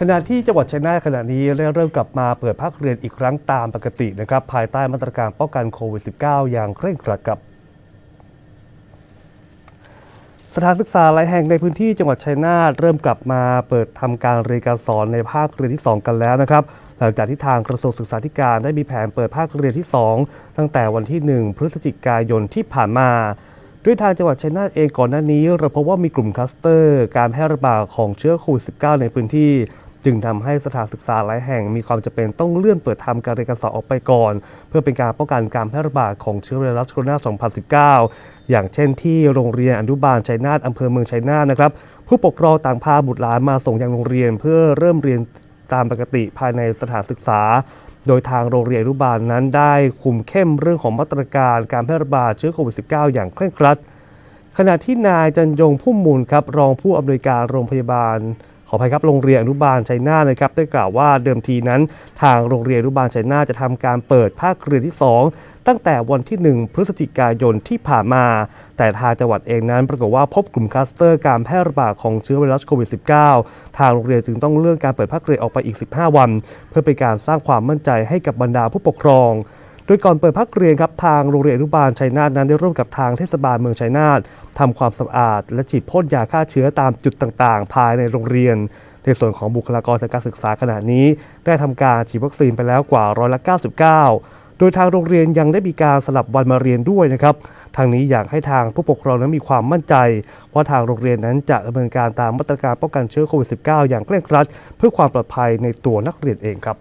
ขณะที่จังหวัดชัยนาทขณะนี้ได้เริ่มกลับมาเปิดภาคเรียนอีกครั้งตามปกตินะครับ ภายใต้มาตรการป้องกันโควิด -19 อย่างเคร่งครัดครับสถานศึกษาหลายแห่งในพื้นที่จังหวัดชัยนาทเริ่มกลับมาเปิดทำการเรียนการสอนในภาคเรียนที่ 2 กันแล้วนะครับ หลังจากที่ทางกระทรวงศึกษาธิการได้มีแผนเปิดภาคเรียนที่ 2 ตั้งแต่วันที่ 1 พฤศจิกายนที่ผ่านมา ด้วยทางจังหวัดชัยนาทเองก่อนหน้านี้ เราพบว่ามีกลุ่มคลัสเตอร์ การแพร่ระบาดของเชื้อโควิด -19 ในพื้นที่จึงทำให้สถานศึกษาหลายแห่งมีความจำเป็นต้องเลื่อนเปิดทำการเรียนการสอนออกไปก่อน เพื่อเป็นการป้องกันการแพร่ระบาดของเชื้อไวรัสโคโรนา 2019 อย่างเช่นที่โรงเรียนอนุบาลชัยนาทอำเภอเมืองชัยนาทนะครับผู้ปกครองต่างพาบุตรหลานมาส่งยังโรงเรียน เพื่อเริ่มเรียน ตามปกติภายในสถานศึกษา โดยทางโรงเรียนอนุบาลนั้นได้คุมเข้มเรื่องของมาตรการการแพร่ระบาดเชื้อโควิด -19 อย่างเคร่งครัด ขณะที่นายจันยงพุ่มมูลครับรองผู้อำนวยการโรงพยาบาล ขออภัยครับโรงเรียนอนุบาลชัยนาทนะครับได้กล่าวว่าเดิมทีนั้น ทางโรงเรียนอนุบาลชัยนาทจะทำการเปิดภาคเรียนที่ 2 ตั้งแต่วันที่ 1 พฤศจิกายนที่ผ่านมา แต่ทางจังหวัดเองนั้นปรากฏว่าพบกลุ่มคลัสเตอร์การแพร่ระบาดของเชื้อไวรัสโควิด -19 ทางโรงเรียนจึงต้องเลื่อนการเปิดภาคเรียนออกไปอีก 15 วัน เพื่อเป็นการสร้างความมั่นใจให้กับบรรดาผู้ปกครอง โดยก่อนเปิดภาคเรียนครับทางโรงเรียนอนุบาลชัยนาทนั้นได้ร่วมกับทางเทศบาลเมืองชัยนาททำความสะอาด และฉีดพ่นยาฆ่าเชื้อตามจุดต่างๆ ภายในโรงเรียน ในส่วนของบุคลากรทางการศึกษาขณะนี้ ได้ทำการฉีดวัคซีนไปแล้วกว่าร้อยละ99 โดยทางโรงเรียนยังได้มีการสลับวันมาเรียนด้วยนะครับทางนี้อยากให้ทางผู้ปกครองนั้นมีความมั่นใจ ว่าทางโรงเรียนนั้นจะดำเนินการตามมาตรการป้องกันเชื้อโควิด -19 อย่างเคร่งครัด เพื่อความปลอดภัยในตัวนักเรียนเองครับ